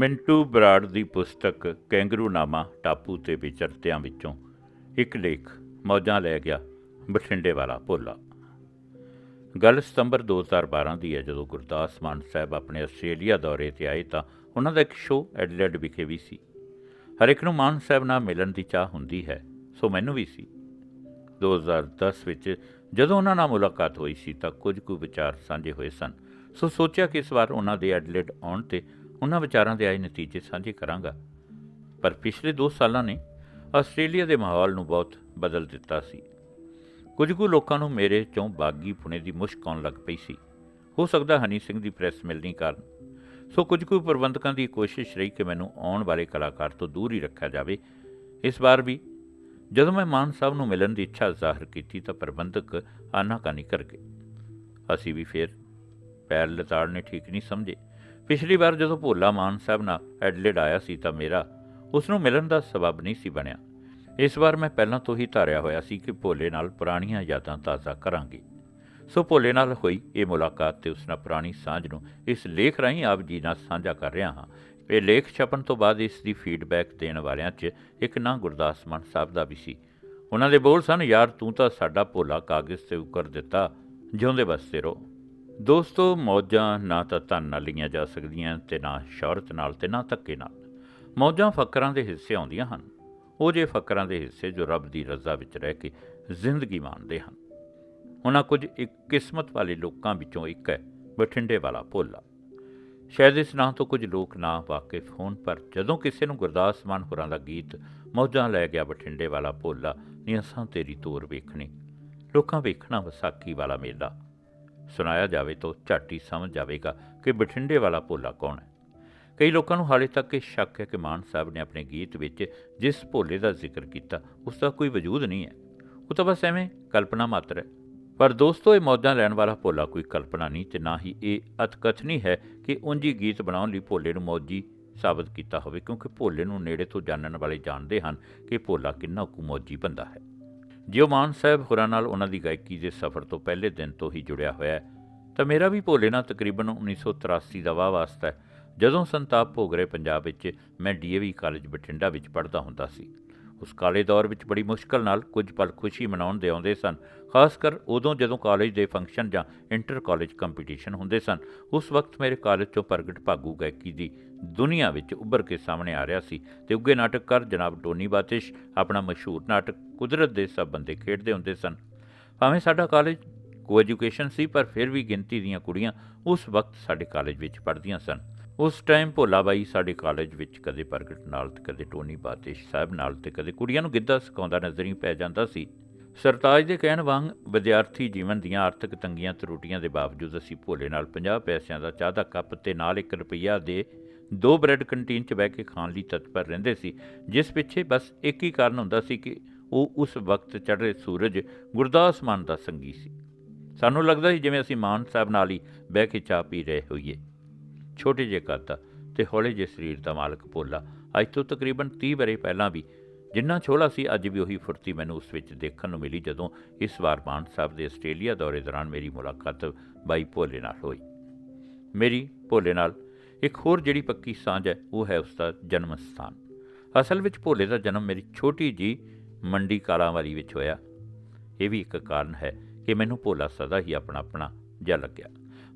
ਮਿੰਟੂ ਬਰਾੜ ਦੀ ਪੁਸਤਕ ਕੈਂਗਰੂਨਾਮਾ ਟਾਪੂ ਤੇ ਵਿਚਰਤਿਆਂ ਵਿੱਚੋਂ ਇੱਕ ਲੇਖ ਮੌਜਾਂ ਲੈ ਗਿਆ ਬਠਿੰਡੇ ਵਾਲਾ ਭੋਲਾ। ਗੱਲ ਸਤੰਬਰ 2012 ਦੀ ਹੈ, ਜਦੋਂ ਗੁਰਦਾਸ ਮਾਨ ਸਾਹਿਬ ਆਪਣੇ ਆਸਟ੍ਰੇਲੀਆ ਦੌਰੇ ਤੇ ਆਏ ਤਾਂ ਉਹਨਾਂ ਦਾ ਇੱਕ ਸ਼ੋਅ ਐਡਲੈਡ ਵਿਖੇ ਵੀ ਸੀ। ਹਰ ਇੱਕ ਨੂੰ ਮਾਨ ਸਾਹਿਬ ਨਾਲ ਮਿਲਣ ਦੀ ਚਾਹ ਹੁੰਦੀ ਹੈ, ਸੋ ਮੈਨੂੰ ਵੀ ਸੀ। 2010 ਵਿੱਚ ਜਦੋਂ ਉਹਨਾਂ ਨਾਲ ਮੁਲਾਕਾਤ ਹੋਈ ਸੀ ਤਾਂ ਕੁਝ ਕੁ ਵਿਚਾਰ ਸਾਂਝੇ ਹੋਏ ਸਨ, ਸੋ ਸੋਚਿਆ ਕਿ ਇਸ ਵਾਰ ਉਹਨਾਂ ਦੇ ਐਡਲੈਡ ਆਉਣ ਤੇ ਉਹਨਾਂ ਵਿਚਾਰਾਂ ਦੇ ਆਏ ਨਤੀਜੇ ਸਾਂਝੇ ਕਰਾਂਗਾ। ਪਰ ਪਿਛਲੇ 2 ਸਾਲਾਂ ਨੇ ਆਸਟ੍ਰੇਲੀਆ ਦੇ ਮਾਹੌਲ ਨੂੰ ਬਹੁਤ ਬਦਲ ਦਿੱਤਾ ਸੀ। ਕੁਝ ਕੁ ਲੋਕਾਂ ਨੂੰ ਮੇਰੇ ਚੋਂ ਬਾਗੀ ਪੁਣੇ ਦੀ ਮੁਸ਼ਕ ਆਉਣ ਲੱਗ ਪਈ ਸੀ। ਹੋ ਸਕਦਾ ਹਨੀ ਸਿੰਘ ਦੀ ਪ੍ਰੈਸ ਮਿਲਣੀ ਕਾਰਨ। ਸੋ ਕੁਝ ਕੁ ਪ੍ਰਬੰਧਕਾਂ ਦੀ ਕੋਸ਼ਿਸ਼ ਰਹੀ ਕਿ ਮੈਨੂੰ ਆਉਣ ਵਾਲੇ ਕਲਾਕਾਰ ਤੋਂ ਦੂਰ ਹੀ ਰੱਖਿਆ ਜਾਵੇ। ਇਸ ਵਾਰ ਵੀ ਜਦੋਂ ਮੈਂ ਮਾਨ ਸਾਹਿਬ ਨੂੰ ਮਿਲਣ ਦੀ ਇੱਛਾ ਜ਼ਾਹਰ ਕੀਤੀ ਤਾਂ ਪ੍ਰਬੰਧਕ ਆਨਾਕਾਨੀ ਕਰ ਗਏ। ਅਸੀਂ ਵੀ ਫੇਰ ਪੈਰ ਲਤਾੜਨੇ ਠੀਕ ਨਹੀਂ ਸਮਝੇ। ਪਿਛਲੀ ਵਾਰ ਜਦੋਂ ਭੋਲਾ ਮਾਨ ਸਾਹਿਬ ਨਾਲ ਐਡਲੇਡ ਆਇਆ ਸੀ ਤਾਂ ਮੇਰਾ ਉਸ ਨੂੰ ਮਿਲਣ ਦਾ ਸਬਬ ਨਹੀਂ ਸੀ ਬਣਿਆ। ਇਸ ਵਾਰ ਮੈਂ ਪਹਿਲਾਂ ਤੋਂ ਹੀ ਧਾਰਿਆ ਹੋਇਆ ਸੀ ਕਿ ਭੋਲੇ ਨਾਲ ਪੁਰਾਣੀਆਂ ਯਾਦਾਂ ਤਾਜ਼ਾ ਕਰਾਂਗੇ। ਸੋ ਭੋਲੇ ਨਾਲ ਹੋਈ ਇਹ ਮੁਲਾਕਾਤ ਤੇ ਉਸ ਨਾਲ ਪੁਰਾਣੀ ਸਾਂਝ ਨੂੰ ਇਸ ਲੇਖ ਰਾਹੀਂ ਆਪ ਜੀ ਨਾਲ ਸਾਂਝਾ ਕਰ ਰਿਹਾ ਹਾਂ। ਇਹ ਲੇਖ ਛਪਣ ਤੋਂ ਬਾਅਦ ਇਸ ਦੀ ਫੀਡਬੈਕ ਦੇਣ ਵਾਲਿਆਂ 'ਚ ਇੱਕ ਨਾਂ ਗੁਰਦਾਸ ਮਾਨ ਸਾਹਿਬ ਦਾ ਵੀ ਸੀ। ਉਹਨਾਂ ਦੇ ਬੋਲ ਸਨ, ਯਾਰ, ਤੂੰ ਤਾਂ ਸਾਡਾ ਭੋਲਾ ਕਾਗਜ਼ ਤੇ ਉਕਰ ਦਿੱਤਾ, ਜਿਉਂਦੇ ਬਸਤੇ ਰਹੋ ਦੋਸਤੋ, ਮੌਜਾਂ ਨਾ ਤਾਂ ਧਨ ਨਾਲ ਲਈਆਂ ਜਾ ਸਕਦੀਆਂ ਤੇ ਨਾ ਸ਼ੌਹਰਤ ਨਾਲ ਤੇ ਨਾ ਧੱਕੇ ਨਾਲ। ਮੌਜਾਂ ਫਕਰਾਂ ਦੇ ਹਿੱਸੇ ਆਉਂਦੀਆਂ ਹਨ। ਉਹ ਜੇ ਫਕਰਾਂ ਦੇ ਹਿੱਸੇ ਜੋ ਰੱਬ ਦੀ ਰਜ਼ਾ ਵਿੱਚ ਰਹਿ ਕੇ ਜ਼ਿੰਦਗੀ ਮਾਣਦੇ ਹਨ। ਉਹਨਾਂ ਕੁਝ ਇੱਕ ਕਿਸਮਤ ਵਾਲੇ ਲੋਕਾਂ ਵਿੱਚੋਂ ਇੱਕ ਹੈ, ਬਠਿੰਡੇ ਵਾਲਾ ਭੋਲਾ। ਸ਼ਾਇਦ ਇਸ ਨਾਂ ਤੋਂ ਕੁਝ ਲੋਕ ਨਾ ਵਾਕਿਫ ਹੋਣ, ਪਰ ਜਦੋਂ ਕਿਸੇ ਨੂੰ ਗੁਰਦਾਸ ਮਾਨ ਹੋਰਾਂ ਦਾ ਗੀਤ, ਮੌਜਾਂ ਲੈ ਗਿਆ ਬਠਿੰਡੇ ਵਾਲਾ ਭੋਲਾ ਨੀ ਅਸਾਂ ਤੇਰੀ ਤੋਰ ਵੇਖਣੀ, ਲੋਕਾਂ ਵੇਖਣਾ ਵਿਸਾਖੀ ਵਾਲਾ ਮੇਲਾ ਸੁਣਾਇਆ ਜਾਵੇ ਤਾਂ ਝਾਟੀ ਸਮਝ ਜਾਵੇਗਾ ਕਿ ਬਠਿੰਡੇ ਵਾਲਾ ਭੋਲਾ ਕੌਣ ਹੈ। ਕਈ ਲੋਕਾਂ ਨੂੰ ਹਾਲੇ ਤੱਕ ਇਹ ਸ਼ੱਕ ਹੈ ਕਿ ਮਾਨ ਸਾਹਿਬ ਨੇ ਆਪਣੇ ਗੀਤ ਵਿੱਚ ਜਿਸ ਭੋਲੇ ਦਾ ਜ਼ਿਕਰ ਕੀਤਾ, ਉਸ ਦਾ ਕੋਈ ਵਜੂਦ ਨਹੀਂ ਹੈ। ਉਹ ਤਾਂ ਬਸ ਐਵੇਂ ਕਲਪਨਾ ਮਾਤਰ ਹੈ। ਪਰ ਦੋਸਤੋ, ਇਹ ਮੌਜਾਂ ਲੈਣ ਵਾਲਾ ਭੋਲਾ ਕੋਈ ਕਲਪਨਾ ਨਹੀਂ ਤੇ ਨਾ ਹੀ ਇਹ ਅਤਕਥਨੀ ਹੈ ਕਿ ਉਂਝੀ ਗੀਤ ਬਣਾਉਣ ਲਈ ਭੋਲੇ ਨੂੰ ਮੌਜੀ ਸਾਬਤ ਕੀਤਾ ਹੋਵੇ, ਕਿਉਂਕਿ ਭੋਲੇ ਨੂੰ ਨੇੜੇ ਤੋਂ ਜਾਣਨ ਵਾਲੇ ਜਾਣਦੇ ਹਨ ਕਿ ਭੋਲਾ ਕਿੰਨਾ ਕੁ ਮੌਜੀ ਬੰਦਾ ਹੈ। ਜਿਉ ਮਾਨ ਸਾਹਿਬ ਹੋਰਾਂ ਨਾਲ ਉਹਨਾਂ ਦੀ ਗਾਇਕੀ ਦੇ ਸਫ਼ਰ ਤੋਂ ਪਹਿਲੇ ਦਿਨ ਤੋਂ ਹੀ ਜੁੜਿਆ ਹੋਇਆ ਹੈ, ਤਾਂ ਮੇਰਾ ਵੀ ਭੋਲੇ ਨਾਲ ਤਕਰੀਬਨ 1983 ਦਾ ਵਾਹ ਵਾਸਤਾ ਹੈ। ਜਦੋਂ ਸੰਤਾਪ ਭੋਗਰੇ ਪੰਜਾਬ ਵਿੱਚ, ਮੈਂ ਡੀਏਵੀ ਕਾਲਜ ਬਠਿੰਡਾ ਵਿੱਚ ਪੜ੍ਹਦਾ ਹੁੰਦਾ ਸੀ। ਉਸ ਕਾਲੇ ਦੌਰ ਵਿੱਚ ਬੜੀ ਮੁਸ਼ਕਲ ਨਾਲ ਕੁਝ ਪਲ ਖੁਸ਼ੀ ਮਨਾਉਣ ਦੇ ਆਉਂਦੇ ਸਨ ਖਾਸ ਕਰ ਉਦੋਂ ਜਦੋਂ ਕਾਲਜ ਦੇ ਫੰਕਸ਼ਨ ਜਾਂ ਇੰਟਰ ਕਾਲਜ ਕੰਪੀਟੀਸ਼ਨ ਹੁੰਦੇ ਸਨ, ਉਸ ਵਕਤ ਮੇਰੇ ਕਾਲਜ ਤੋਂ ਪ੍ਰਗਟ ਭਾਗੂ ਗਾਇਕੀ ਦੀ ਦੁਨੀਆ ਵਿੱਚ ਉੱਭਰ ਕੇ ਸਾਹਮਣੇ ਆ ਰਿਹਾ ਸੀ ਤੇ ਉੱਗੇ ਨਾਟਕਕਾਰ ਜਨਾਬ ਟੋਨੀ ਬਾਤਿਸ਼, ਆਪਣਾ ਮਸ਼ਹੂਰ ਨਾਟਕ ਕੁਦਰਤ ਦੇ ਸਭ ਬੰਦੇ ਖੇਡਦੇ ਹੁੰਦੇ ਸਨ। ਭਾਵੇਂ ਸਾਡਾ ਕਾਲਜ ਕੋ ਐਜੂਕੇਸ਼ਨ ਸੀ, ਪਰ ਫਿਰ ਵੀ ਗਿਣਤੀ ਦੀਆਂ ਕੁੜੀਆਂ ਉਸ ਵਕਤ ਸਾਡੇ ਕਾਲਜ ਵਿੱਚ ਪੜ੍ਹਦੀਆਂ ਸਨ। ਉਸ ਟਾਈਮ ਭੋਲਾ ਬਾਈ ਸਾਡੇ ਕਾਲਜ ਵਿੱਚ ਕਦੇ ਪ੍ਰਗਟ ਨਾਲ ਤੇ ਕਦੇ ਟੋਨੀ ਬਾਤਿਸ਼ ਸਾਹਿਬ ਨਾਲ ਤੇ ਕਦੇ ਕੁੜੀਆਂ ਨੂੰ ਗਿੱਧਾ ਸਿਖਾਉਂਦਾ ਨਜ਼ਰ ਹੀ ਪੈ ਜਾਂਦਾ ਸੀ। ਸਰਤਾਜ ਦੇ ਕਹਿਣ ਵਾਂਗ ਵਿਦਿਆਰਥੀ ਜੀਵਨ ਦੀਆਂ ਆਰਥਿਕ ਤੰਗੀਆਂ ਤਰੁੱਟੀਆਂ ਦੇ ਬਾਵਜੂਦ ਅਸੀਂ ਭੋਲੇ ਨਾਲ 50 ਪੈਸਿਆਂ ਦਾ ਚਾਹ ਦਾ ਕੱਪ ਤੇ ਨਾਲ 1 ਰੁਪਈਆ ਦੇ ਦੋ ਬ੍ਰੈਡ ਕੰਟੀਨ 'ਚ ਬਹਿ ਕੇ ਖਾਣ ਲਈ ਤਤਪਰ ਰਹਿੰਦੇ ਸੀ, ਜਿਸ ਪਿੱਛੇ ਬਸ ਇੱਕ ਹੀ ਕਾਰਨ ਹੁੰਦਾ ਸੀ ਕਿ ਉਹ ਉਸ ਵਕਤ ਚੜ੍ਹ ਰਹੇ ਸੂਰਜ ਗੁਰਦਾਸ ਮਾਨ ਦਾ ਸੰਗੀ ਸੀ। ਸਾਨੂੰ ਲੱਗਦਾ ਸੀ ਜਿਵੇਂ ਅਸੀਂ ਮਾਨ ਸਾਹਿਬ ਨਾਲ ਹੀ ਬਹਿ ਕੇ ਚਾਹ ਪੀ ਰਹੇ ਹੋਈਏ। ਛੋਟੇ ਜਿਹੇ ਕੱਦ ਦਾ ਤੇ ਹੌਲੇ ਜਿਹੇ ਸਰੀਰ ਦਾ ਮਾਲਕ ਭੋਲਾ। ਅੱਜ ਤੋਂ ਤਕਰੀਬਨ 30 ਬਰੇ ਪਹਿਲਾਂ ਵੀ, ਜਿੰਨਾ ਛੋਲਾ ਸੀ, ਅੱਜ ਵੀ ਉਹੀ ਫੁਰਤੀ ਮੈਨੂੰ ਉਸ ਵਿੱਚ ਦੇਖਣ ਨੂੰ ਮਿਲੀ ਜਦੋਂ ਇਸ ਵਾਰ ਮਾਨ ਸਾਹਿਬ ਦੇ ਆਸਟ੍ਰੇਲੀਆ ਦੌਰੇ ਦੌਰਾਨ ਮੇਰੀ ਮੁਲਾਕਾਤ ਬਾਈ ਭੋਲੇ ਨਾਲ ਹੋਈ। ਮੇਰੀ ਭੋਲੇ ਨਾਲ ਇੱਕ ਹੋਰ ਜਿਹੜੀ ਪੱਕੀ ਸਾਂਝ ਹੈ, ਉਹ ਹੈ ਉਸ ਦਾ ਜਨਮ ਸਥਾਨ। ਅਸਲ ਵਿੱਚ ਭੋਲੇ ਦਾ ਜਨਮ ਮੇਰੀ ਛੋਟੀ ਜੀ ਮੰਡੀ ਕਾਲਾਂਵਾਲੀ ਵਿੱਚ ਹੋਇਆ। ਇਹ ਵੀ ਇੱਕ ਕਾਰਨ ਹੈ ਕਿ ਮੈਨੂੰ ਭੋਲਾ ਸਦਾ ਹੀ ਆਪਣਾ ਆਪਣਾ ਜਿਹਾ ਲੱਗਿਆ।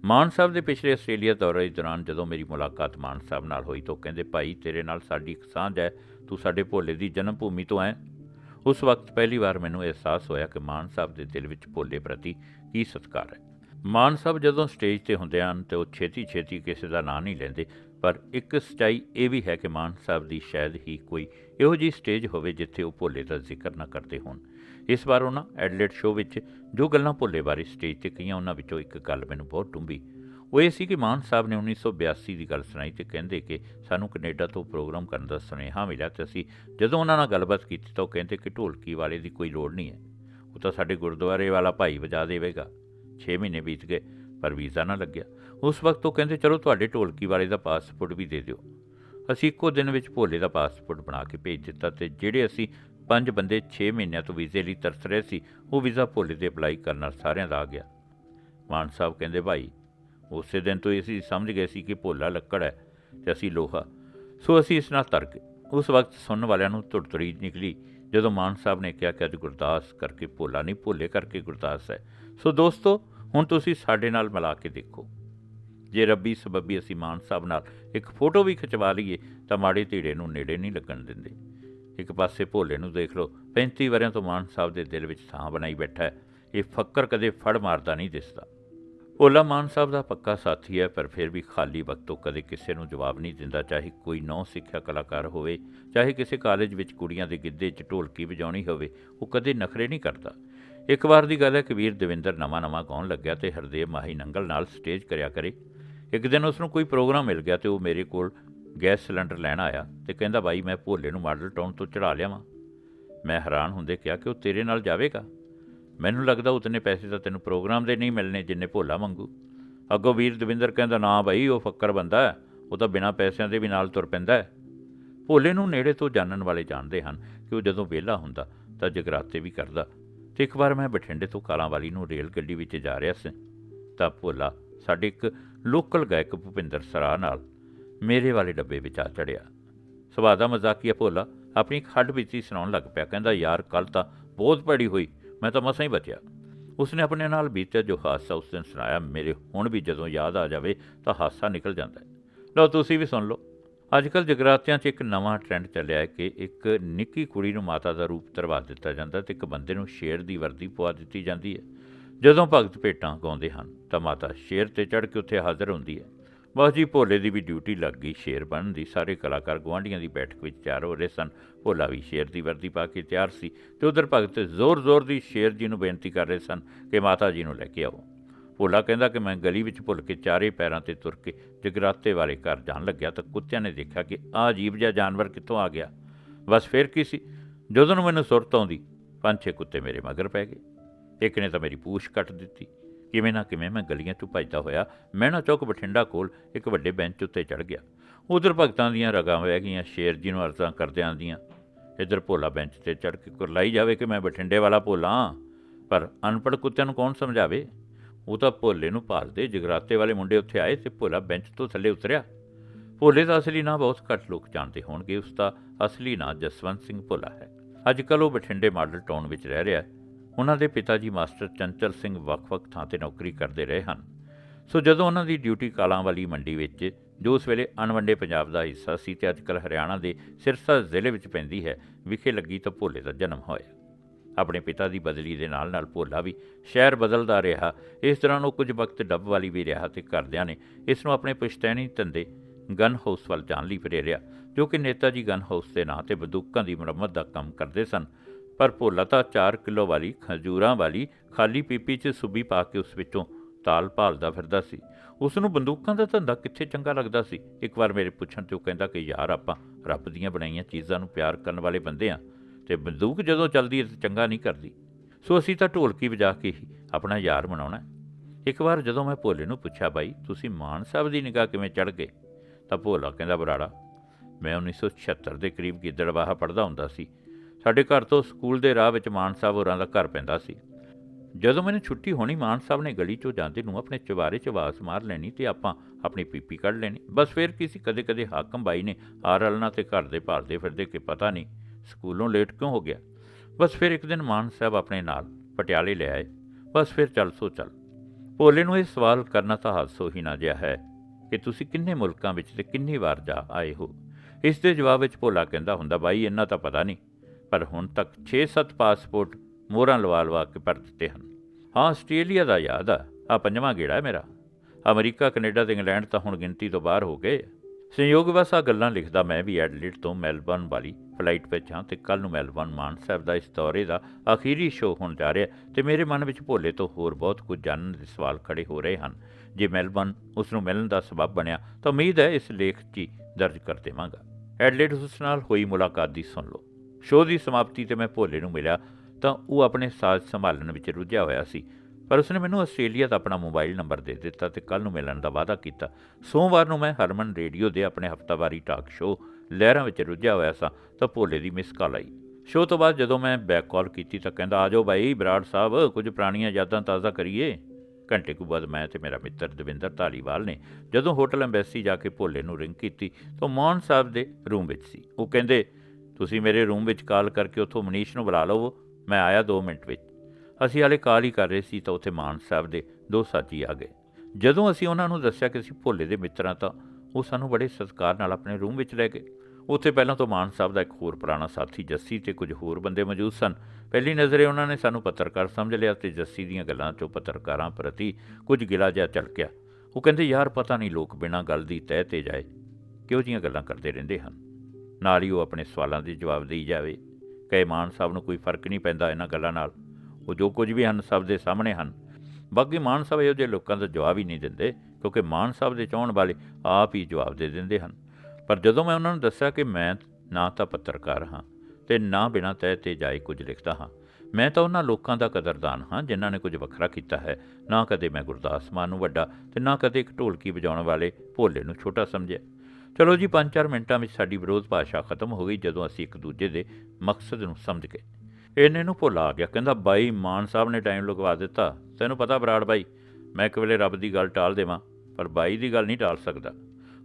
ਮਾਨ ਸਾਹਿਬ ਦੇ ਪਿਛਲੇ ਆਸਟ੍ਰੇਲੀਆ ਦੌਰੇ ਦੌਰਾਨ ਜਦੋਂ ਮੇਰੀ ਮੁਲਾਕਾਤ ਮਾਨ ਸਾਹਿਬ ਨਾਲ ਹੋਈ ਤਾਂ ਕਹਿੰਦੇ, ਭਾਈ, ਤੇਰੇ ਨਾਲ ਸਾਡੀ ਇੱਕ ਸਾਂਝ ਹੈ, ਤੂੰ ਸਾਡੇ ਭੋਲੇ ਦੀ ਜਨਮ ਭੂਮੀ ਤੋਂ ਹੈ ਉਸ ਵਕਤ ਪਹਿਲੀ ਵਾਰ ਮੈਨੂੰ ਅਹਿਸਾਸ ਹੋਇਆ ਕਿ ਮਾਨ ਸਾਹਿਬ ਦੇ ਦਿਲ ਵਿੱਚ ਭੋਲੇ ਪ੍ਰਤੀ ਕੀ ਸਤਿਕਾਰ ਹੈ। ਮਾਨ ਸਾਹਿਬ ਜਦੋਂ ਸਟੇਜ ਤੇ ਹੁੰਦੇ ਹਨ ਤੇ ਉਹ ਛੇਤੀ ਛੇਤੀ ਕਿਸੇ ਦਾ ਨਾਂ ਨਹੀਂ ਲੈਂਦੇ, ਪਰ ਇੱਕ ਸਚਾਈ ਇਹ ਵੀ ਹੈ ਕਿ ਮਾਨ ਸਾਹਿਬ ਦੀ ਸ਼ਾਇਦ ਹੀ ਕੋਈ ਇਹੋ ਜਿਹੀ ਸਟੇਜ ਹੋਵੇ ਜਿੱਥੇ ਉਹ ਭੋਲੇ ਦਾ ਜ਼ਿਕਰ ਨਾ ਕਰਦੇ ਹੋਣ। ਇਸ ਵਾਰ ਉਹਨਾਂ ਐਡਲੇਟ ਸ਼ੋਅ ਵਿੱਚ ਜੋ ਗੱਲਾਂ ਭੋਲੇ ਬਾਰੇ ਸਟੇਜ ਤੇ ਕਹੀਆਂ, ਉਹਨਾਂ ਵਿੱਚੋਂ ਇੱਕ ਗੱਲ ਮੈਨੂੰ ਬਹੁਤ ਟੁੰਬੀ। ਉਹ ਇਹ ਸੀ ਕਿ ਮਾਨ ਸਾਹਿਬ ਨੇ 1982 ਦੀ ਗੱਲ ਸੁਣਾਈ ਤੇ ਕਹਿੰਦੇ ਕਿ ਸਾਨੂੰ ਕੈਨੇਡਾ ਤੋਂ ਪ੍ਰੋਗਰਾਮ ਕਰਨ ਦਾ ਸੁਨੇਹਾ ਮਿਲਿਆ ਤੇ ਅਸੀਂ ਜਦੋਂ ਉਹਨਾਂ ਨਾਲ ਗੱਲਬਾਤ ਕੀਤੀ ਤਾਂ ਉਹ ਕਹਿੰਦੇ ਕਿ ਢੋਲਕੀ ਵਾਲੇ ਦੀ ਕੋਈ ਲੋੜ ਨਹੀਂ ਹੈ। ਉਹ ਤਾਂ ਸਾਡੇ ਗੁਰਦੁਆਰੇ ਵਾਲਾ ਭਾਈ ਵਜਾ ਦੇਵੇਗਾ। 6 ਮਹੀਨੇ ਬੀਤ ਗਏ, ਪਰ ਵੀਜ਼ਾ ਨਾ ਲੱਗਿਆ। ਉਸ ਵਕਤ ਉਹ ਕਹਿੰਦੇ, ਚਲੋ ਤੁਹਾਡੇ ਢੋਲਕੀ ਵਾਲੇ ਦਾ ਪਾਸਪੋਰਟ ਵੀ ਦੇ ਦਿਓ। ਅਸੀਂ ਇੱਕੋ ਦਿਨ ਵਿੱਚ ਭੋਲੇ ਦਾ ਪਾਸਪੋਰਟ ਬਣਾ ਕੇ ਭੇਜ ਦਿੱਤਾ ਤੇ ਜਿਹੜੇ ਅਸੀਂ ਪੰਜ ਬੰਦੇ 6 ਮਹੀਨਿਆਂ ਤੋਂ ਵੀਜ਼ੇ ਲਈ ਤਰਸ ਰਹੇ ਸੀ। ਉਹ ਵੀਜ਼ਾ ਭੋਲੇ 'ਤੇ ਅਪਲਾਈ ਕਰਨ ਨਾਲ ਸਾਰਿਆਂ ਦਾ ਆ ਗਿਆ। ਮਾਨ ਸਾਹਿਬ ਕਹਿੰਦੇ, ਭਾਈ, ਉਸੇ ਦਿਨ ਤੋਂ ਹੀ ਅਸੀਂ ਸਮਝ ਗਏ ਸੀ ਕਿ ਭੋਲਾ ਲੱਕੜ ਹੈ ਤੇ ਅਸੀਂ ਲੋਹਾ। ਸੋ ਅਸੀਂ ਇਸ ਨਾਲ ਤਰਕ ਉਸ ਵਕਤ ਸੁਣਨ ਵਾਲਿਆਂ ਨੂੰ ਧੁਰਤਰੀ ਨਿਕਲੀ, ਜਦੋਂ ਮਾਨ ਸਾਹਿਬ ਨੇ ਕਿਹਾ ਕਿ ਅੱਜ ਗੁਰਦਾਸ ਕਰਕੇ ਭੋਲਾ ਨਹੀਂ, ਭੋਲੇ ਕਰਕੇ ਗੁਰਦਾਸ ਹੈ। ਸੋ ਦੋਸਤੋ, ਹੁਣ ਤੁਸੀਂ ਸਾਡੇ ਨਾਲ ਮਿਲਾ ਕੇ ਦੇਖੋ। ਜੇ ਰੱਬੀ ਸਬੱਬੀ ਅਸੀਂ ਮਾਨ ਸਾਹਿਬ ਨਾਲ ਇੱਕ ਫੋਟੋ ਵੀ ਖਿਚਵਾ ਲਈਏ, ਤਾਂ ਮਾੜੇ ਧੀੜੇ ਨੂੰ ਨੇੜੇ ਨਹੀਂ ਲੱਗਣ ਦਿੰਦੇ। ਇੱਕ ਪਾਸੇ ਭੋਲੇ ਨੂੰ ਦੇਖ ਲਓ 35 ਵਰਿਆਂ ਤੋਂ ਮਾਨ ਸਾਹਿਬ ਦੇ ਦਿਲ ਵਿੱਚ ਥਾਂ ਬਣਾਈ ਬੈਠਾ ਹੈ। ਇਹ ਫੱਕਰ ਕਦੇ ਫੜ ਮਾਰਦਾ ਨਹੀਂ ਦਿਸਦਾ। ਭੋਲਾ ਮਾਨ ਸਾਹਿਬ ਦਾ ਪੱਕਾ ਸਾਥੀ ਹੈ, ਪਰ ਫਿਰ ਵੀ ਖਾਲੀ ਵਕਤੋਂ ਕਦੇ ਕਿਸੇ ਨੂੰ ਜਵਾਬ ਨਹੀਂ ਦਿੰਦਾ। ਚਾਹੇ ਕੋਈ ਨੌ ਸਿੱਖਿਆ ਕਲਾਕਾਰ ਹੋਵੇ, ਚਾਹੇ ਕਿਸੇ ਕਾਲਜ ਵਿੱਚ ਕੁੜੀਆਂ ਦੇ ਗਿੱਧੇ 'ਚ ਢੋਲਕੀ ਵਜਾਉਣੀ ਹੋਵੇ, ਉਹ ਕਦੇ ਨਖਰੇ ਨਹੀਂ ਕਰਦਾ। ਇੱਕ ਵਾਰ ਦੀ ਗੱਲ ਹੈ ਕਿ ਵੀਰ ਦਵਿੰਦਰ ਨਵਾਂ-ਨਵਾਂ ਗਾਉਣ ਲੱਗਿਆ ਤੇ ਹਰਦੇਵ ਮਾਹੀ ਨੰਗਲ ਨਾਲ ਸਟੇਜ ਕਰਿਆ ਕਰੇ। ਇੱਕ ਦਿਨ ਉਸ ਨੂੰ ਕੋਈ ਪ੍ਰੋਗਰਾਮ ਮਿਲ ਗਿਆ ਤੇ ਉਹ ਮੇਰੇ ਕੋਲ ਗੈਸ ਸਿਲੰਡਰ ਲੈਣ ਆਇਆ ਤੇ ਕਹਿੰਦਾ, ਬਾਈ, ਮੈਂ ਭੋਲੇ ਨੂੰ ਮਾਡਲ ਟਾਊਨ ਤੋਂ ਚੜਾ ਲਿਆਵਾਂ। ਮੈਂ ਹੈਰਾਨ ਹੁੰਦੇ ਕਿਹਾ ਕਿ ਉਹ ਤੇਰੇ ਨਾਲ ਜਾਵੇਗਾ? ਮੈਨੂੰ ਲੱਗਦਾ ਉਤਨੇ ਪੈਸੇ ਤਾਂ ਤੈਨੂੰ ਪ੍ਰੋਗਰਾਮ ਦੇ ਨਹੀਂ ਮਿਲਣੇ ਜਿੰਨੇ ਭੋਲਾ ਮੰਗੂ ਅੱਗੋਂ ਵੀਰ ਦਵਿੰਦਰ ਕਹਿੰਦਾ, ਨਾ ਬਾਈ, ਉਹ ਫੱਕਰ ਬੰਦਾ ਹੈ। ਉਹ ਤਾਂ ਬਿਨਾਂ ਪੈਸਿਆਂ ਦੇ ਵੀ ਨਾਲ ਤੁਰ ਪੈਂਦਾ ਹੈ। ਭੋਲੇ ਨੂੰ ਨੇੜੇ ਤੋਂ ਜਾਣਨ ਵਾਲੇ ਜਾਣਦੇ ਹਨ ਕਿ ਉਹ ਜਦੋਂ ਵਿਹਲਾ ਹੁੰਦਾ ਤਾਂ ਜਗਰਾਤੇ ਵੀ ਕਰਦਾ। ਤੇ ਇੱਕ ਵਾਰ ਮੈਂ ਬਠਿੰਡੇ ਤੋਂ ਕਾਲਾਂਵਾਲੀ ਨੂੰ ਰੇਲ ਗੱਡੀ ਵਿੱਚ ਜਾ ਰਿਹਾ ਸੀ ਤਾਂ ਭੋਲਾ ਸਾਡੇ ਇੱਕ ਲੋਕਲ ਗਾਇਕ ਭੁਪਿੰਦਰ ਸਰਾ ਨਾਲ ਮੇਰੇ ਵਾਲੇ ਡੱਬੇ ਵਿੱਚ ਆ ਚੜਿਆ। ਸੁਭਾਅ ਦਾ ਮਜ਼ਾਕੀਆ ਭੋਲਾ। ਆਪਣੀ ਇੱਕ ਵਿੱਚ ਹੀ ਸੁਣਾਉਣ ਲੱਗ ਪਿਆ, ਕਹਿੰਦਾ, ਯਾਰ ਕੱਲ ਤਾਂ ਬਹੁਤ ਭੈੜੀ ਹੋਈ, ਮੈਂ ਤਾਂ ਮਸਾਂ ਹੀ ਬਚਿਆ। ਉਸਨੇ ਆਪਣੇ ਨਾਲ ਬੀਤਿਆ ਜੋ ਹਾਦਸਾ ਉਸ ਦਿਨ ਸੁਣਾਇਆ, ਮੇਰੇ ਹੁਣ ਵੀ ਜਦੋਂ ਯਾਦ ਆ ਜਾਵੇ ਤਾਂ ਹਾਦਸਾ ਨਿਕਲ ਜਾਂਦਾ ਹੈ। ਲਓ, ਤੁਸੀਂ ਵੀ ਸੁਣ ਲਓ। ਅੱਜ ਕੱਲ੍ਹ ਜਗਰਾਤਿਆਂ 'ਚ ਇੱਕ ਨਵਾਂ ਟ੍ਰੈਂਡ ਚੱਲਿਆ ਹੈ ਕਿ ਇੱਕ ਨਿੱਕੀ ਕੁੜੀ ਨੂੰ ਮਾਤਾ ਦਾ ਰੂਪ ਧਰਵਾ ਦਿੱਤਾ ਜਾਂਦਾ ਤੇ ਇੱਕ ਬੰਦੇ ਨੂੰ ਸ਼ੇਰ ਦੀ ਵਰਦੀ ਪਵਾ ਦਿੱਤੀ ਜਾਂਦੀ ਹੈ। ਜਦੋਂ ਭਗਤ ਭੇਟਾਂ ਗਾਉਂਦੇ ਹਨ ਤਾਂ ਮਾਤਾ ਸ਼ੇਰ ਤੇ ਚੜ੍ਹ ਕੇ ਉੱਥੇ ਹਾਜ਼ਰ ਹੁੰਦੀ ਹੈ। ਬਸ ਜੀ, ਭੋਲੇ ਦੀ ਵੀ ਡਿਊਟੀ ਲੱਗ ਗਈ ਸ਼ੇਰ ਬਣਨ ਦੀ। ਸਾਰੇ ਕਲਾਕਾਰ ਗੁਆਂਢੀਆਂ ਦੀ ਬੈਠਕ ਵਿੱਚ ਤਿਆਰ ਹੋ ਰਹੇ ਸਨ। ਭੋਲਾ ਵੀ ਸ਼ੇਰ ਦੀ ਵਰਦੀ ਪਾ ਕੇ ਤਿਆਰ ਸੀ ਤੇ ਉਧਰ ਭਗਤ ਜ਼ੋਰ-ਜ਼ੋਰ ਦੀ ਸ਼ੇਰ ਜੀ ਨੂੰ ਬੇਨਤੀ ਕਰ ਰਹੇ ਸਨ ਕਿ ਮਾਤਾ ਜੀ ਨੂੰ ਲੈ ਕੇ ਆਓ। ਭੋਲਾ ਕਹਿੰਦਾ ਕਿ ਮੈਂ ਗਲੀ ਵਿੱਚ ਭੁੱਲ ਕੇ ਚਾਰੇ ਪੈਰਾਂ ਤੇ ਤੁਰ ਕੇ ਜਗਰਾਤੇ ਵਾਲੇ ਘਰ ਜਾਣ ਲੱਗਿਆ ਤਾਂ ਕੁੱਤਿਆਂ ਨੇ ਦੇਖਿਆ ਕਿ ਆ ਅਜੀਬ ਜਿਹਾ ਜਾਨਵਰ ਕਿੱਥੋਂ ਆ ਗਿਆ। ਬਸ ਫਿਰ ਕੀ ਸੀ? ਜਦੋਂ ਨੂੰ ਮੈਨੂੰ ਸੁਰਤ ਆਉਂਦੀ ਪੰਜ ਛੇ ਕੁੱਤੇ ਮੇਰੇ ਮਗਰ ਪੈ ਗਏ। ਇੱਕ ਨੇ ਤਾਂ ਮੇਰੀ ਪੂਛ ਕੱਟ ਦਿੱਤੀ। ਕਿਵੇਂ ਨਾ ਕਿਵੇਂ ਮੈਂ ਗਲੀਆਂ 'ਚੋਂ ਭੱਜਦਾ ਹੋਇਆ ਮਹਿਣਾ ਚੌਕ ਬਠਿੰਡਾ ਕੋਲ ਇੱਕ ਵੱਡੇ ਬੈਂਚ ਉੱਤੇ ਚੜ ਗਿਆ। ਉਧਰ ਭਗਤਾਂ ਦੀਆਂ ਰਗਾਂ ਵਹਿ ਗਈਆਂ, ਸ਼ੇਰ ਜੀ ਨੂੰ ਅਰਜ਼ਾਂ ਕਰਦਿਆਂ ਦੀਆਂ ਇੱਧਰ ਭੋਲਾ ਬੈਂਚ ਤੇ ਚੜ ਕੇ ਕੁਰਲਾਈ ਜਾਵੇ ਕਿ ਮੈਂ ਬਠਿੰਡੇ ਵਾਲਾ ਭੋਲਾ ਹਾਂ। ਪਰ ਅਨਪੜ੍ਹ ਕੁੱਤਿਆਂ ਨੂੰ ਕੌਣ ਸਮਝਾਵੇ? ਉਹ ਤਾਂ ਭੋਲੇ ਨੂੰ ਭਾਲਦੇ, ਜਗਰਾਤੇ ਵਾਲੇ ਮੁੰਡੇ ਉੱਥੇ ਆਏ ਤੇ ਭੋਲਾ ਬੈਂਚ ਤੋਂ ਥੱਲੇ ਉਤਰਿਆ। ਭੋਲੇ ਦਾ ਅਸਲੀ ਨਾਂ ਬਹੁਤ ਘੱਟ ਲੋਕ ਜਾਣਦੇ ਹੋਣਗੇ, ਉਸ ਦਾ ਅਸਲੀ ਨਾਂ ਜਸਵੰਤ ਸਿੰਘ ਭੋਲਾ ਹੈ। ਅੱਜ ਕੱਲ੍ਹ ਉਹ ਬਠਿੰਡੇ ਮਾਡਲ ਟਾਊਨ ਵਿੱਚ ਰਹਿ ਰਿਹਾ ਹੈ। ਉਹਨਾਂ ਦੇ ਪਿਤਾ ਜੀ ਮਾਸਟਰ ਚੰਚਲ ਸਿੰਘ ਵੱਖ-ਵੱਖ ਥਾਂ ਤੇ ਨੌਕਰੀ ਕਰਦੇ ਰਹੇ ਹਨ। ਸੋ ਜਦੋਂ ਉਹਨਾਂ ਦੀ ਡਿਊਟੀ ਕਾਲਾਂ ਵਾਲੀ ਮੰਡੀ ਵਿੱਚ, ਜੋ ਉਸ ਵੇਲੇ ਅਣਵੰਡੇ ਪੰਜਾਬ ਦਾ ਹਿੱਸਾ ਸੀ ਤੇ ਅੱਜਕੱਲ੍ਹ ਹਰਿਆਣਾ ਦੇ ਸਿਰਸਾ ਜ਼ਿਲ੍ਹੇ ਵਿੱਚ ਪੈਂਦੀ ਹੈ, ਵਿਖੇ ਲੱਗੀ ਤਾਂ ਭੋਲੇ ਦਾ ਜਨਮ ਹੋਇਆ। ਆਪਣੇ ਪਿਤਾ ਦੀ ਬਦਲੀ ਦੇ ਨਾਲ ਨਾਲ ਭੋਲਾ ਵੀ ਸ਼ਹਿਰ ਬਦਲਦਾ ਰਿਹਾ। ਇਸ ਦੌਰਾਨ ਉਹ ਕੁਝ ਵਕਤ ਡੱਬ ਵਾਲੀ ਵੀ ਰਿਹਾ ਤੇ ਘਰਦਿਆਂ ਨੇ ਇਸ ਨੂੰ ਆਪਣੇ ਪੁਸ਼ਤੈਨੀ ਧੰਦੇ ਗਨ ਹਾਊਸ ਵੱਲ ਜਾਣ ਲਈ ਪ੍ਰੇਰਿਆ, ਜੋ ਕਿ ਨੇਤਾ ਜੀ ਗਨ ਹਾਊਸ ਦੇ ਨਾਂ ਤੇ ਬੰਦੂਕਾਂ ਦੀ ਮੁਰੰਮਤ ਦਾ ਕੰਮ ਕਰਦੇ ਸਨ। ਪਰ ਭੋਲਾ ਤਾਂ 4 ਕਿਲੋ ਵਾਲੀ ਖਜੂਰਾਂ ਵਾਲੀ ਖਾਲੀ ਪੀਪੀ 'ਚ ਸੁਬੀ ਪਾ ਕੇ ਉਸ ਵਿੱਚੋਂ ਤਾਲ ਭਾਲਦਾ ਫਿਰਦਾ ਸੀ। ਉਸ ਨੂੰ ਬੰਦੂਕਾਂ ਦਾ ਧੰਦਾ ਕਿੱਥੇ ਚੰਗਾ ਲੱਗਦਾ ਸੀ? ਇੱਕ ਵਾਰ ਮੇਰੇ ਪੁੱਛਣ ਤੇ ਉਹ ਕਹਿੰਦਾ ਕਿ ਯਾਰ ਆਪਾਂ ਰੱਬ ਦੀਆਂ ਬਣਾਈਆਂ ਚੀਜ਼ਾਂ ਨੂੰ ਪਿਆਰ ਕਰਨ ਵਾਲੇ ਬੰਦੇ ਆ ਤੇ ਬੰਦੂਕ ਜਦੋਂ ਚੱਲਦੀ ਹੈ ਚੰਗਾ ਨਹੀਂ ਕਰਦੀ। ਸੋ ਅਸੀਂ ਤਾਂ ਢੋਲਕੀ ਵਜਾ ਕੇ ਹੀ ਆਪਣਾ ਯਾਰ ਮਨਾਉਣਾ ਇੱਕ ਵਾਰ ਜਦੋਂ ਮੈਂ ਭੋਲੇ ਨੂੰ ਪੁੱਛਿਆ, ਬਾਈ, ਤੁਸੀਂ ਮਾਨ ਸਾਹਿਬ ਦੀ ਨਿਗਾਹ ਕਿਵੇਂ ਚੜ ਗਏ? ਤਾਂ ਭੋਲਾ ਕਹਿੰਦਾ, ਬਰਾੜਾ, ਮੈਂ 1976 ਦੇ ਕਰੀਬ ਗਿੱਦੜਵਾਹਾ ਪੜਦਾ ਹੁੰਦਾ ਸੀ। ਸਾਡੇ ਘਰ ਤੋਂ ਸਕੂਲ ਦੇ ਰਾਹ ਵਿੱਚ ਮਾਨ ਸਾਹਿਬ ਹੋਰਾਂ ਦਾ ਘਰ ਪੈਂਦਾ ਸੀ। ਜਦੋਂ ਮੈਨੂੰ ਛੁੱਟੀ ਹੋਣੀ, ਮਾਨ ਸਾਹਿਬ ਨੇ ਗਲੀ 'ਚੋਂ ਜਾਂਦੇ ਨੂੰ ਆਪਣੇ ਚਵਾਰੇ 'ਚ ਆਵਾਜ਼ ਮਾਰ ਲੈਣੀ ਤੇ ਆਪਾਂ ਆਪਣੀ ਪੀਪੀ ਕੱਢ ਲੈਣੀ। ਬਸ ਫੇਰ ਕਿਸੇ ਕਦੇ-ਕਦੇ ਹਾਕਮ ਬਾਈ ਨੇ ਆ ਰਲਣਾ ਤੇ ਘਰ ਦੇ ਭਾਲਦੇ ਫਿਰਦੇ ਕਿ ਪਤਾ ਨਹੀਂ ਸਕੂਲੋਂ ਲੇਟ ਕਿਉਂ ਹੋ ਗਿਆ। ਬਸ ਫਿਰ ਇੱਕ ਦਿਨ ਮਾਨ ਸਾਹਿਬ ਆਪਣੇ ਨਾਲ ਪਟਿਆਲੇ ਲੈ ਆਏ। ਬਸ ਫਿਰ ਚੱਲ ਸੋ ਚੱਲ। ਭੋਲੇ ਨੂੰ ਇਹ ਸਵਾਲ ਕਰਨਾ ਤਾਂ ਹਾਸੋ ਹੀ ਨਾ ਜਿਹਾ ਹੈ ਕਿ ਤੁਸੀਂ ਕਿੰਨੇ ਮੁਲਕਾਂ ਵਿੱਚ ਤੇ ਕਿੰਨੀ ਵਾਰ ਜਾ ਆਏ ਹੋ? ਇਸ ਦੇ ਜਵਾਬ ਵਿੱਚ ਭੋਲਾ ਕਹਿੰਦਾ ਹੁੰਦਾ, ਬਾਈ, ਇੰਨਾ ਤਾਂ ਪਤਾ ਨਹੀਂ। ਪਰ ਹੁਣ ਤੱਕ 6-7 ਪਾਸਪੋਰਟ ਮੋਹਰਾਂ ਲਵਾ ਲਵਾ ਕੇ ਭਰ ਦਿੱਤੇ ਹਨ। ਹਾਂ, ਆਸਟ੍ਰੇਲੀਆ ਦਾ ਯਾਦ ਆ। ਆ ਪੰਜਵਾਂ ਗੇੜਾ ਹੈ ਮੇਰਾ। ਅਮਰੀਕਾ, ਕੈਨੇਡਾ ਤੇ ਇੰਗਲੈਂਡ ਤਾਂ ਹੁਣ ਗਿਣਤੀ ਤੋਂ ਬਾਹਰ ਹੋ ਗਏ। ਸੰਯੋਗ ਵਸ ਆ ਗੱਲਾਂ ਲਿਖਦਾ ਮੈਂ ਵੀ ਐਡਲਿਟ ਤੋਂ ਮੈਲਬਰਨ ਵਾਲੀ ਫਲਾਈਟ ਵਿੱਚ ਹਾਂ ਤੇ ਕੱਲ ਨੂੰ ਮੈਲਬਰਨ ਮਾਨ ਸਾਹਿਬ ਦਾ ਇਸ ਦੌਰੇ ਦਾ ਅਖੀਰੀ ਸ਼ੋਅ ਹੋਣ ਜਾ ਰਿਹਾ ਤੇ ਮੇਰੇ ਮਨ ਵਿੱਚ ਭੋਲੇ ਤੋਂ ਹੋਰ ਬਹੁਤ ਕੁਝ ਜਾਣਨ ਦੇ ਸਵਾਲ ਖੜੇ ਹੋ ਰਹੇ ਹਨ। ਜੇ ਮੈਲਬਰਨ ਉਸ ਨੂੰ ਮਿਲਣ ਦਾ ਸਬਬ ਬਣਿਆ ਤਾਂ ਉਮੀਦ ਹੈ ਇਸ ਲੇਖ 'ਚ ਹੀ ਦਰਜ ਕਰ ਦੇਵਾਂਗਾ। ਐਡਲਿਟ ਉਸ ਨਾਲ ਹੋਈ ਮੁਲਾਕਾਤ ਦੀ ਸੁਣ ਲਓ। ਸ਼ੋਅ ਦੀ ਸਮਾਪਤੀ ਤੇ ਮੈਂ ਭੋਲੇ ਨੂੰ ਮਿਲਿਆ ਤਾਂ ਉਹ ਆਪਣੇ ਸਾਜ਼ ਸੰਭਾਲਣ ਵਿੱਚ ਰੁੱਝਿਆ ਹੋਇਆ ਸੀ। ਪਰ ਉਸਨੇ ਮੈਨੂੰ ਆਸਟ੍ਰੇਲੀਆ ਦਾ ਆਪਣਾ ਮੋਬਾਈਲ ਨੰਬਰ ਦੇ ਦਿੱਤਾ ਤੇ ਕੱਲ ਨੂੰ ਮਿਲਣ ਦਾ ਵਾਅਦਾ ਕੀਤਾ। ਸੋਮਵਾਰ ਨੂੰ ਮੈਂ ਹਰਮਨ ਰੇਡੀਓ ਦੇ ਆਪਣੇ ਹਫਤਾਵਾਰੀ ਟਾਕ ਸ਼ੋਅ ਲਹਿਰਾਂ ਵਿੱਚ ਰੁੱਝਿਆ ਹੋਇਆ ਸਾਂ ਤਾਂ ਭੋਲੇ ਦੀ ਮਿਸ ਕਾਲ ਆਈ। ਸ਼ੋਅ ਤੋਂ ਬਾਅਦ ਜਦੋਂ ਮੈਂ ਬੈਕ ਕਾਲ ਕੀਤੀ ਤਾਂ ਕਹਿੰਦਾ, ਆ ਜਾਓ ਬਾਈ, ਬਰਾੜ ਸਾਹਿਬ, ਕੁਝ ਪੁਰਾਣੀਆਂ ਯਾਦਾਂ ਤਾਜ਼ਾ ਕਰੀਏ। ਘੰਟੇ ਕੁ ਬਾਅਦ ਮੈਂ ਤੇ ਮੇਰਾ ਮਿੱਤਰ ਦਵਿੰਦਰ ਧਾਲੀਵਾਲ ਨੇ ਜਦੋਂ ਹੋਟਲ ਐਮਬੈਸੀ ਜਾ ਕੇ ਭੋਲੇ ਨੂੰ ਰਿੰਗ ਕੀਤੀ ਤਾਂ ਮੋਹਨ ਸਾਹਿਬ ਦੇ ਰੂਮ ਵਿੱਚ ਸੀ। ਉਹ ਕਹਿੰਦੇ ਤੁਸੀਂ ਮੇਰੇ ਰੂਮ ਵਿੱਚ ਕਾਲ ਕਰਕੇ ਉੱਥੋਂ ਮਨੀਸ਼ ਨੂੰ ਬੁਲਾ ਲਵੋ, ਮੈਂ ਆਇਆ 2 ਮਿੰਟ ਵਿੱਚ। ਅਸੀਂ ਹਾਲੇ ਕਾਲ ਹੀ ਕਰ ਰਹੇ ਸੀ ਤਾਂ ਉੱਥੇ ਮਾਨ ਸਾਹਿਬ ਦੇ ਦੋ ਸਾਥੀ ਆ ਗਏ। ਜਦੋਂ ਅਸੀਂ ਉਹਨਾਂ ਨੂੰ ਦੱਸਿਆ ਕਿ ਅਸੀਂ ਭੋਲੇ ਦੇ ਮਿੱਤਰਾਂ ਤਾਂ ਉਹ ਸਾਨੂੰ ਬੜੇ ਸਤਿਕਾਰ ਨਾਲ ਆਪਣੇ ਰੂਮ ਵਿੱਚ ਲੈ ਗਏ। ਉੱਥੇ ਪਹਿਲਾਂ ਤੋਂ ਮਾਨ ਸਾਹਿਬ ਦਾ ਇੱਕ ਹੋਰ ਪੁਰਾਣਾ ਸਾਥੀ ਜੱਸੀ ਤੇ ਕੁਝ ਹੋਰ ਬੰਦੇ ਮੌਜੂਦ ਸਨ। ਪਹਿਲੀ ਨਜ਼ਰੇ ਉਹਨਾਂ ਨੇ ਸਾਨੂੰ ਪੱਤਰਕਾਰ ਸਮਝ ਲਿਆ ਤੇ ਜੱਸੀ ਦੀਆਂ ਗੱਲਾਂ 'ਚੋਂ ਪੱਤਰਕਾਰਾਂ ਪ੍ਰਤੀ ਕੁਝ ਗਿਲਾ ਜਿਹਾ ਝਲਕਿਆ। ਉਹ ਕਹਿੰਦੇ, ਯਾਰ, ਪਤਾ ਨਹੀਂ ਲੋਕ ਬਿਨਾਂ ਗੱਲ ਦੀ ਤਹਿ ਤੇ ਜਾਏ ਕਿਉਂ ਜੀਆਂ ਗੱਲਾਂ ਕਰਦੇ ਰਹਿੰਦੇ ਹਨ। ਨਾਲ ਹੀ ਉਹ ਆਪਣੇ ਸਵਾਲਾਂ ਦੇ ਜਵਾਬ ਦੇਈ ਜਾਵੇ। ਕਹੇ, ਮਾਨ ਸਾਹਿਬ ਨੂੰ ਕੋਈ ਫ਼ਰਕ ਨਹੀਂ ਪੈਂਦਾ ਇਹਨਾਂ ਗੱਲਾਂ ਨਾਲ। ਉਹ ਜੋ ਕੁਝ ਵੀ ਹਨ, ਸਭ ਦੇ ਸਾਹਮਣੇ ਹਨ। ਬਾਕੀ ਮਾਨ ਸਾਹਿਬ ਇਹੋ ਜਿਹੇ ਲੋਕਾਂ ਦਾ ਜਵਾਬ ਹੀ ਨਹੀਂ ਦਿੰਦੇ, ਕਿਉਂਕਿ ਮਾਨ ਸਾਹਿਬ ਦੇ ਚਾਹਣ ਵਾਲੇ ਆਪ ਹੀ ਜਵਾਬ ਦੇ ਦਿੰਦੇ ਹਨ। ਪਰ ਜਦੋਂ ਮੈਂ ਉਹਨਾਂ ਨੂੰ ਦੱਸਿਆ ਕਿ ਮੈਂ ਨਾ ਤਾਂ ਪੱਤਰਕਾਰ ਹਾਂ ਤੇ ਨਾ ਬਿਨਾਂ ਤਹਿ ਤੇ ਜਾਏ ਕੁਝ ਲਿਖਦਾ ਹਾਂ, ਮੈਂ ਤਾਂ ਉਹਨਾਂ ਲੋਕਾਂ ਦਾ ਕਦਰਦਾਨ ਹਾਂ ਜਿਨ੍ਹਾਂ ਨੇ ਕੁਝ ਵੱਖਰਾ ਕੀਤਾ ਹੈ। ਨਾ ਕਦੇ ਮੈਂ ਗੁਰਦਾਸ ਮਾਨ ਨੂੰ ਵੱਡਾ ਤੇ ਨਾ ਕਦੇ ਇੱਕ ਢੋਲਕੀ ਵਜਾਉਣ ਵਾਲੇ ਭੋਲੇ ਨੂੰ ਛੋਟਾ ਸਮਝਿਆ। ਚਲੋ ਜੀ 5-4 ਮਿੰਟਾਂ ਵਿੱਚ ਸਾਡੀ ਵਿਰੋਧ ਭਾਸ਼ਾ ਖਤਮ ਹੋ ਗਈ, ਜਦੋਂ ਅਸੀਂ ਇੱਕ ਦੂਜੇ ਦੇ ਮਕਸਦ ਨੂੰ ਸਮਝ ਗਏ। ਇਹਨੇ ਨੂੰ ਭੁੱਲ ਆ ਗਿਆ, ਕਹਿੰਦਾ, ਬਾਈ, ਮਾਨ ਸਾਹਿਬ ਨੇ ਟਾਈਮ ਲਗਵਾ ਦਿੱਤਾ। ਤੈਨੂੰ ਪਤਾ ਬਰਾੜ ਬਾਈ, ਮੈਂ ਇੱਕ ਵੇਲੇ ਰੱਬ ਦੀ ਗੱਲ ਟਾਲ ਦੇਵਾਂ, ਪਰ ਬਾਈ ਦੀ ਗੱਲ ਨਹੀਂ ਟਾਲ ਸਕਦਾ।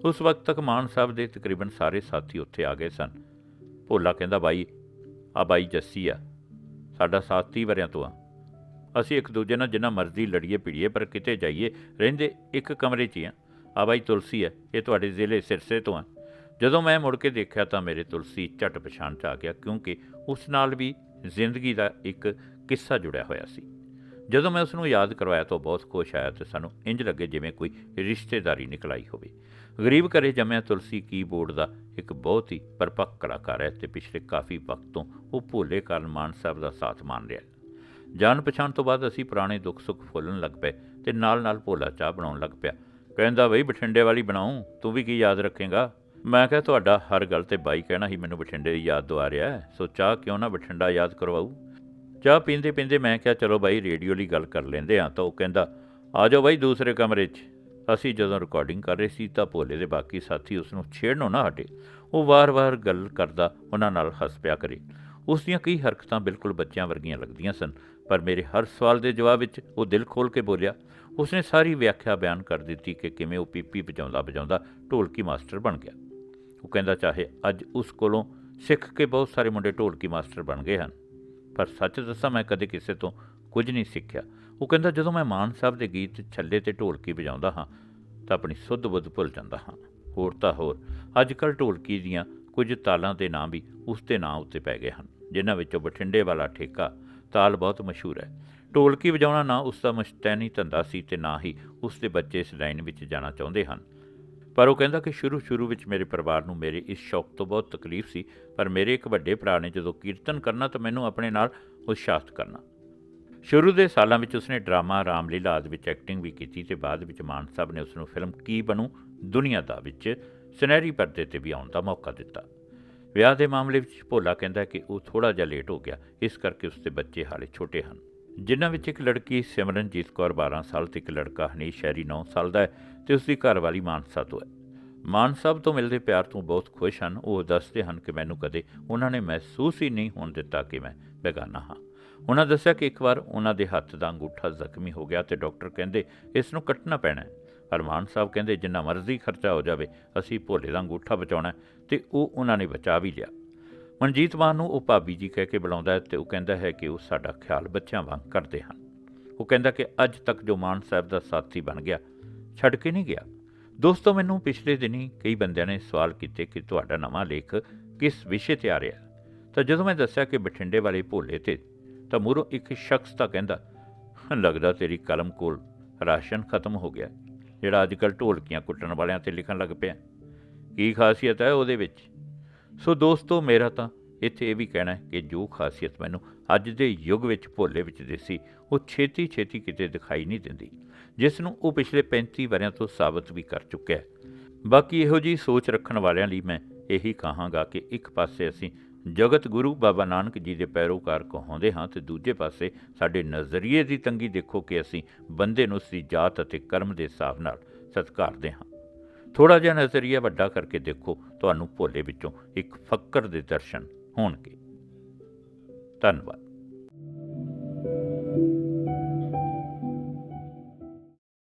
ਉਸ ਵਕਤ ਤੱਕ ਮਾਨ ਸਾਹਿਬ ਦੇ ਤਕਰੀਬਨ ਸਾਰੇ ਸਾਥੀ ਉੱਥੇ ਆ ਗਏ ਸਨ। ਭੋਲਾ ਕਹਿੰਦਾ, ਬਾਈ ਆ ਬਾਈ ਜੱਸੀ ਆ। ਸਾਡਾ ਸਾਥੀ ਵਰਿਆਂ ਤੋਂ ਆ। ਅਸੀਂ ਇੱਕ ਦੂਜੇ ਨਾਲ ਜਿੰਨਾ ਮਰਜ਼ੀ ਲੜੀਏ ਭਿੜੀਏ ਪਰ ਕਿਤੇ ਜਾਈਏ, ਰਹਿੰਦੇ ਇੱਕ ਕਮਰੇ 'ਚ ਹੀ ਆ। ਆ ਬਾਈ ਤੁਲਸੀ ਹੈ, ਇਹ ਤੁਹਾਡੇ ਜ਼ਿਲ੍ਹੇ ਸਿਰਸੇ ਤੋਂ ਆ ਜਦੋਂ ਮੈਂ ਮੁੜ ਕੇ ਦੇਖਿਆ ਤਾਂ ਮੇਰੇ ਤੁਲਸੀ ਝਟ ਪਛਾਣ 'ਚ ਆ ਗਿਆ, ਕਿਉਂਕਿ ਉਸ ਨਾਲ ਵੀ ਜ਼ਿੰਦਗੀ ਦਾ ਇੱਕ ਕਿੱਸਾ ਜੁੜਿਆ ਹੋਇਆ ਸੀ। ਜਦੋਂ ਮੈਂ ਉਸ ਨੂੰ ਯਾਦ ਕਰਵਾਇਆ ਤਾਂ ਉਹ ਬਹੁਤ ਖੁਸ਼ ਆਇਆ ਤੇ ਸਾਨੂੰ ਇੰਜ ਲੱਗੇ ਜਿਵੇਂ ਕੋਈ ਰਿਸ਼ਤੇਦਾਰੀ ਨਿਕਲ ਆਈ ਹੋਵੇ। ਗਰੀਬ ਘਰੇ ਜੰਮਿਆ ਤੁਲਸੀ ਕੀਬੋਰਡ ਦਾ ਇੱਕ ਬਹੁਤ ਹੀ ਪਰਪੱਕ ਕਲਾਕਾਰ ਹੈ ਤੇ ਪਿਛਲੇ ਕਾਫੀ ਵਕਤ ਤੋਂ ਉਹ ਭੋਲੇ ਕਾਰਨ ਮਾਨ ਸਾਹਿਬ ਦਾ ਸਾਥ ਮਾਨ ਰਿਹਾ ਜਾਣ ਪਛਾਣ ਤੋਂ ਬਾਅਦ ਅਸੀਂ ਪੁਰਾਣੇ ਦੁੱਖ ਸੁੱਖ ਫੁੱਲਣ ਲੱਗ ਪਏ ਤੇ ਨਾਲ ਨਾਲ ਭੋਲਾ ਚਾਹ ਬਣਾਉਣ ਲੱਗ ਪਿਆ। ਕਹਿੰਦਾ, ਬਈ ਬਠਿੰਡੇ ਵਾਲੀ ਬਣਾਉਂ, ਤੂੰ ਵੀ ਕੀ ਯਾਦ ਰੱਖੇਗਾ? ਮੈਂ ਕਿਹਾ, ਤੁਹਾਡਾ ਹਰ ਗੱਲ ਤੇ ਬਾਈ ਕਹਿਣਾ ਹੀ ਮੈਨੂੰ ਬਠਿੰਡੇ ਦੀ ਯਾਦ ਦਵਾ ਰਿਹਾ ਹੈ, ਸੋ ਚਾਹ ਕਿਉਂ ਨਾ ਬਠਿੰਡਾ ਯਾਦ ਕਰਵਾਉ ਚਾਹ ਪੀਂਦੇ ਪੀਂਦੇ ਮੈਂ ਕਿਹਾ, ਚਲੋ ਬਾਈ, ਰੇਡੀਓ ਲਈ ਗੱਲ ਕਰ ਲੈਂਦੇ ਆ ਤਾਂ ਉਹ ਕਹਿੰਦਾ, ਆ ਜਾਓ ਬਾਈ ਦੂਸਰੇ ਕਮਰੇ 'ਚ। ਅਸੀਂ ਜਦੋਂ ਰਿਕਾਰਡਿੰਗ ਕਰ ਰਹੇ ਸੀ ਤਾਂ ਭੋਲੇ ਦੇ ਬਾਕੀ ਸਾਥੀ ਉਸ ਨੂੰ ਛੇੜਨੋਂ ਨਾ ਹਟੇ। ਉਹ ਵਾਰ-ਵਾਰ ਗੱਲ ਕਰਦਾ ਉਹਨਾਂ ਨਾਲ ਹੱਸ ਪਿਆ ਕਰੇ। ਉਸ ਦੀਆਂ ਕਈ ਹਰਕਤਾਂ ਬਿਲਕੁਲ ਬੱਚਿਆਂ ਵਰਗੀਆਂ ਲੱਗਦੀਆਂ ਸਨ, ਪਰ ਮੇਰੇ ਹਰ ਸਵਾਲ ਦੇ ਜਵਾਬ ਵਿੱਚ ਉਹ ਦਿਲ ਖੋਲ ਕੇ ਬੋਲਿਆ ਉਸਨੇ ਸਾਰੀ ਵਿਆਖਿਆ ਬਿਆਨ ਕਰ ਦਿੱਤੀ ਕਿ ਕਿਵੇਂ ਉਹ ਪੀਪੀ ਵਜਾਉਂਦਾ ਵਜਾਉਂਦਾ ਢੋਲਕੀ ਮਾਸਟਰ ਬਣ ਗਿਆ। ਉਹ ਕਹਿੰਦਾ, ਚਾਹੇ ਅੱਜ ਉਸ ਕੋਲੋਂ ਸਿੱਖ ਕੇ ਬਹੁਤ ਸਾਰੇ ਮੁੰਡੇ ਢੋਲਕੀ ਮਾਸਟਰ ਬਣ ਗਏ ਹਨ, ਪਰ ਸੱਚ ਦੱਸਾਂ ਮੈਂ ਕਦੇ ਕਿਸੇ ਤੋਂ ਕੁਝ ਨਹੀਂ ਸਿੱਖਿਆ। ਉਹ ਕਹਿੰਦਾ, ਜਦੋਂ ਮੈਂ ਮਾਨ ਸਾਹਿਬ ਦੇ ਗੀਤ ਛੱਲੇ ਤੇ ਢੋਲਕੀ ਵਜਾਉਂਦਾ ਹਾਂ, ਤਾਂ ਆਪਣੀ ਸੁੱਧ ਬੁੱਧ ਭੁੱਲ ਜਾਂਦਾ ਹਾਂ। ਹੋਰ ਤਾਂ ਹੋਰ ਅੱਜ ਕੱਲ੍ਹ ਢੋਲਕੀ ਦੀਆਂ ਕੁਝ ਤਾਲਾਂ ਦੇ ਨਾਂ ਵੀ ਉਸ ਦੇ ਨਾਂ ਉੱਤੇ ਪੈ ਗਏ ਹਨ, ਜਿਨ੍ਹਾਂ ਵਿੱਚੋਂ ਬਠਿੰਡੇ ਵਾਲਾ ਠੇਕਾ ਤਾਲ ਬਹੁਤ ਮਸ਼ਹੂਰ ਹੈ। ਢੋਲਕੀ ਵਜਾਉਣਾ ਨਾ ਉਸ ਦਾ ਮਸਤੈਨੀ ਧੰਦਾ ਸੀ ਤੇ ਨਾ ਹੀ ਉਸ ਦੇ ਬੱਚੇ ਇਸ ਲਾਈਨ ਵਿੱਚ ਜਾਣਾ ਚਾਹੁੰਦੇ ਹਨ। ਪਰ ਉਹ ਕਹਿੰਦਾ ਕਿ ਸ਼ੁਰੂ ਸ਼ੁਰੂ ਵਿੱਚ ਮੇਰੇ ਪਰਿਵਾਰ ਨੂੰ ਮੇਰੇ ਇਸ ਸ਼ੌਕ ਤੋਂ ਬਹੁਤ ਤਕਲੀਫ ਸੀ, ਪਰ ਮੇਰੇ ਇੱਕ ਵੱਡੇ ਭਰਾ ਨੇ ਜਦੋਂ ਕੀਰਤਨ ਕਰਨਾ ਤਾਂ ਮੈਨੂੰ ਆਪਣੇ ਨਾਲ ਉਤਸ਼ਾਹਿਤ ਕਰਨਾ। ਸ਼ੁਰੂ ਦੇ ਸਾਲਾਂ ਵਿੱਚ ਉਸਨੇ ਡਰਾਮਾ, ਰਾਮਲੀਲਾ ਆਦਿ ਵਿੱਚ ਐਕਟਿੰਗ ਵੀ ਕੀਤੀ ਤੇ ਬਾਅਦ ਵਿੱਚ ਮਾਨ ਸਾਹਿਬ ਨੇ ਉਸ ਨੂੰ ਫਿਲਮ ਕੀ ਬਣੂ, ਦੁਨੀਆ ਦਾ ਵਿੱਚ ਸੁਨਹਿਰੀ ਪਰਦੇ ਤੇ ਵੀ ਆਉਣ ਦਾ ਮੌਕਾ ਦਿੱਤਾ। ਵਿਆਹ ਦੇ ਮਾਮਲੇ ਵਿੱਚ ਭੋਲਾ ਕਹਿੰਦਾ ਕਿ ਉਹ ਥੋੜਾ ਜਿਹਾ ਲੇਟ ਹੋ ਗਿਆ, ਇਸ ਕਰਕੇ ਉਸਦੇ ਬੱਚੇ ਹਾਲੇ ਛੋਟੇ ਹਨ। ਜਿਨ੍ਹਾਂ ਵਿੱਚ ਇੱਕ ਲੜਕੀ ਸਿਮਰਨਜੀਤ ਕੌਰ 12 ਸਾਲ ਤੇ ਇੱਕ ਲੜਕਾ ਹਨੀਸ਼ ਸ਼ੈਰੀ 9 ਸਾਲ ਦਾ ਹੈ ਤੇ ਉਸ ਦੀ ਘਰਵਾਲੀ ਮਾਨਸਾ ਤੋਂ ਹੈ। ਮਾਨ ਸਾਹਿਬ ਤੋਂ ਮਿਲਦੇ ਪਿਆਰ ਤੋਂ ਬਹੁਤ ਖੁਸ਼ ਹਨ। ਉਹ ਦੱਸਦੇ ਹਨ ਕਿ ਮੈਨੂੰ ਕਦੇ ਉਹਨਾਂ ਨੇ ਮਹਿਸੂਸ ਹੀ ਨਹੀਂ ਹੋਣ ਦਿੱਤਾ ਕਿ ਮੈਂ ਬੇਗਾਨਾ ਹਾਂ। ਉਹਨਾਂ ਦੱਸਿਆ ਕਿ ਇੱਕ ਵਾਰ ਉਹਨਾਂ ਦੇ ਹੱਥ ਦਾ ਅੰਗੂਠਾ ਜ਼ਖਮੀ ਹੋ ਗਿਆ ਤੇ ਡਾਕਟਰ ਕਹਿੰਦੇ ਇਸ ਨੂੰ ਕੱਟਣਾ ਪੈਣਾ ਹੈ। ਪਰ ਮਾਨ ਸਾਹਿਬ ਕਹਿੰਦੇ ਜਿੰਨਾ ਮਰਜ਼ੀ ਖਰਚਾ ਹੋ ਜਾਵੇ, ਅਸੀਂ ਭੋਲੇ ਦਾ ਅੰਗੂਠਾ ਬਚਾਉਣਾ ਹੈ ਤੇ ਉਹ ਉਹਨਾਂ ਨੇ ਬਚਾ ਵੀ ਲਿਆ। ਮਨਜੀਤ ਮਾਨ ਨੂੰ ਉਹ ਭਾਬੀ ਜੀ ਕਹਿ ਕੇ ਬੁਲਾਉਂਦਾ ਹੈ ਤੇ ਉਹ ਕਹਿੰਦਾ ਹੈ ਕਿ ਉਹ ਸਾਡਾ ਖਿਆਲ ਬੱਚਿਆਂ ਵਾਂਗ ਕਰਦੇ ਹਨ। ਉਹ ਕਹਿੰਦਾ ਕਿ ਅੱਜ ਤੱਕ ਜੋ ਮਾਨ ਸਾਹਿਬ ਦਾ ਸਾਥੀ ਬਣ ਗਿਆ, ਛੱਡ ਕੇ ਨਹੀਂ ਗਿਆ। ਦੋਸਤੋ, ਮੈਨੂੰ ਪਿਛਲੇ ਦਿਨੀ ਕਈ ਬੰਦਿਆਂ ਨੇ ਸਵਾਲ ਕੀਤੇ ਕਿ ਤੁਹਾਡਾ ਨਵਾਂ ਲੇਖ ਕਿਸ ਵਿਸ਼ੇ ਤੇ ਆ ਰਿਹਾ ਤਾਂ ਜਦੋਂ ਮੈਂ ਦੱਸਿਆ ਕਿ ਬਠਿੰਡੇ ਵਾਲੇ ਭੋਲੇ ਤੇ, ਤਾਂ ਮੂਰੋਂ ਇੱਕ ਸ਼ਖਸ ਤਾਂ ਕਹਿੰਦਾ, ਲੱਗਦਾ ਤੇਰੀ ਕਲਮ ਕੋਲ ਰਾਸ਼ਨ ਖਤਮ ਹੋ ਗਿਆ, ਜਿਹੜਾ ਅੱਜ ਕੱਲ੍ਹ ਢੋਲਕੀਆਂ ਕੁੱਟਣ ਵਾਲਿਆਂ ਤੇ ਲਿਖਣ ਲੱਗ ਪਿਆ ਕੀ ਖਾਸੀਅਤ ਹੈ ਉਹਦੇ ਵਿੱਚ? ਸੋ ਦੋਸਤੋ, ਮੇਰਾ ਤਾਂ ਇੱਥੇ ਇਹ ਵੀ ਕਹਿਣਾ ਹੈ ਕਿ ਜੋ ਖਾਸੀਅਤ ਮੈਨੂੰ ਅੱਜ ਦੇ ਯੁੱਗ ਵਿੱਚ ਭੋਲੇ ਵਿੱਚ ਦਿਸੀ, ਉਹ ਛੇਤੀ ਛੇਤੀ ਕਿਤੇ ਦਿਖਾਈ ਨਹੀਂ ਦਿੰਦੀ, ਜਿਸ ਨੂੰ ਉਹ ਪਿਛਲੇ 35 ਵਰਿਆਂ ਤੋਂ ਸਾਬਤ ਵੀ ਕਰ ਚੁੱਕਿਆ ਹੈ। ਬਾਕੀ ਇਹੋ ਜੀ ਸੋਚ ਰੱਖਣ ਵਾਲਿਆਂ ਲਈ ਮੈਂ ਇਹੀ ਕਹਾਂਗਾ ਕਿ ਇੱਕ ਪਾਸੇ ਅਸੀਂ ਜਗਤ ਗੁਰੂ ਬਾਬਾ ਨਾਨਕ ਜੀ ਦੇ ਪੈਰੋਕਾਰ ਕਹਾਉਂਦੇ ਹਾਂ ਤੇ ਦੂਜੇ ਪਾਸੇ ਸਾਡੇ ਨਜ਼ਰੀਏ ਦੀ ਤੰਗੀ ਦੇਖੋ ਕਿ ਅਸੀਂ ਬੰਦੇ ਨੂੰ ਉਸ ਦੀ ਜਾਤ ਅਤੇ ਕਰਮ ਦੇ ਹਿਸਾਬ ਨਾਲ ਸਤਿਕਾਰਦੇ ਹਾਂ। ਥੋੜਾ ਜਿਹਾ ਨਜ਼ਰੀਆ ਵੱਡਾ ਕਰਕੇ ਦੇਖੋ ਤੁਹਾਨੂੰ ਭੋਲੇ ਵਿੱਚੋਂ ਇੱਕ ਫੱਕਰ ਦੇ ਦਰਸ਼ਨ ਹੋਣਗੇ। ਧੰਨਵਾਦ।